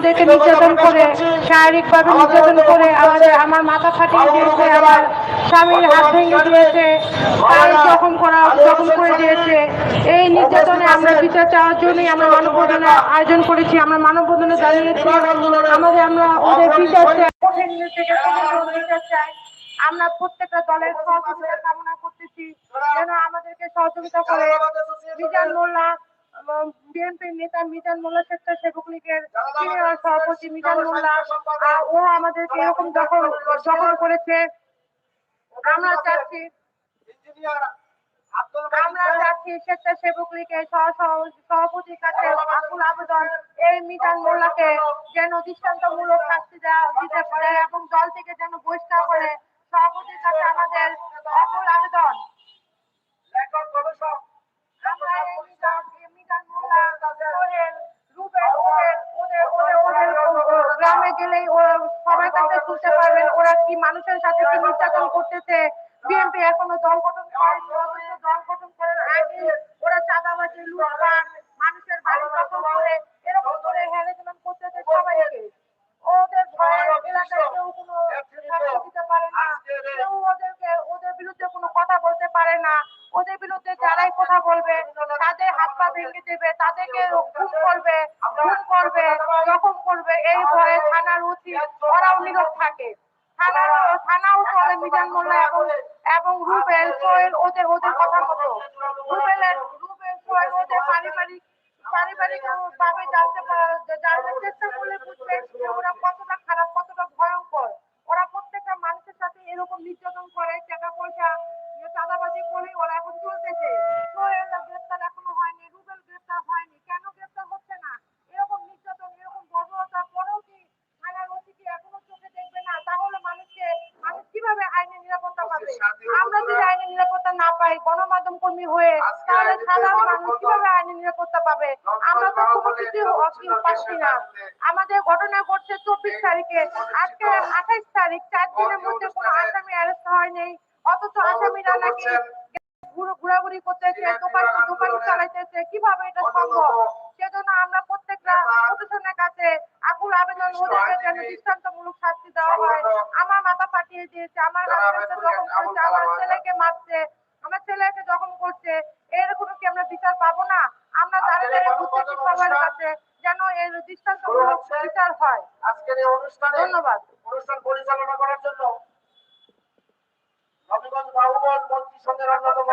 আমাদেরকে নির্যাতন করে, শারীরিকভাবে নির্যাতন করে আমাদের, আমার মাথা ফাটিয়ে দিয়েছে, আমার স্বামীর হাত ভেঙে দিয়েছে পায়ে জখম করা, জখম করে দিয়েছে। এই নির্যাতনে আমরা বিচার চাওয়ার জন্যই আমরা মানববন্ধনের আয়োজন করেছি, আমরা মানববন্ধনে দাঁড়িয়েছি। আমাদের, আমরা ওদের বিচার চাই। আমরা প্রত্যেকটা দলের সহযোগিতা কামনা করতেছি, যেন আমাদেরকে সহযোগিতা করে। মিজান মোল্লা বিএনপির নেতা মিজান মোল্লা স্বেচ্ছাসেবক লীগের সিনিয়র সভাপতি মিজান মোল্লা ও আমাদেরকে এরকম দখল দখল করেছে। আমরা চাচ্ছি আমরা চাচ্ছি স্বেচ্ছাসেবক লীগের সভাপতির কাছে আকুল আবেদন এই মিজান মোল্লাকে যেন দৃষ্টান্তমূলক শাস্তি দেওয়া দিতে দেয় এবং দল থেকে যেন বহিষ্কার করে সভাপতির কাছে আমাদের আকুল আবেদন। আমরা গ্রামে গেলেই সবার কাছে শুনতে পারবেন, ওরা কি মানুষের সাথে কি নির্যাতন করতেছে। বিএনপি এখনও দল গঠন ওদেরকে, ওদের বিরুদ্ধে কোনো কথা বলতে পারে না। ওদের বিরুদ্ধে যারাই কথা বলবে, তাদের হাত পা ভেঙে দেবে, তাদেরকে খুন করবে খুন করবে জখম করবে, এই ভয়ে থানার উচিত ওরাও নীরব থাকে। কতটা খারাপ, কতটা ভয়ঙ্কর। ওরা প্রত্যেকটা মানুষের সাথে এরকম নির্যাতন করে, টাকা পয়সা, চাঁদাবাজি করে ওরা এখন চলতেছে। আমরা যদি আইনের নিরাপত্তা না পাই গণমাধ্যম কর্মী হয়ে তাহলে সাধারণ মানুষ কীভাবে আইনের নিরাপত্তা পাবে? আমরা তো কোনো কিছু অকি- পাচ্ছি না। আমাদের ঘটনা ঘটছে চব্বিশ তারিখে। আজকে আঠাইশ তারিখ চার দিনের মধ্যে কোনো আসামি অ্যারেস্ট হয়নি অথচ আসামিরা নাকি ঘোরাঘুরি করতেছে দোকান দোকান চালাইতেছে। কীভাবে এটা সম্ভব? সেজন্য আমরা প্রত্যেকটা প্রশাসনের কাছে আকুল আবেদন ওদেরকে যেন দৃষ্টান্তমূলক শাস্তি দেওয়া হয়। আমার দিয়েছে আমার হাজবেন্ডকে জখম করছে আমার ছেলেকে মারছে আমার ছেলেকে জখম করছে এরকম কি আমরা বিচার পাবো না? আমরা দাঁড়িয়ে দাঁড়িয়ে সবার কাছে যেন এর দৃষ্টান্তমূলক বিচার হয়? আজকের এই অনুষ্ঠানে ধন্যবাদ। অনুষ্ঠান পরিচালনা করার জন্য নবীগঞ্জ বাহুবল মন্ত্রী অন্যতম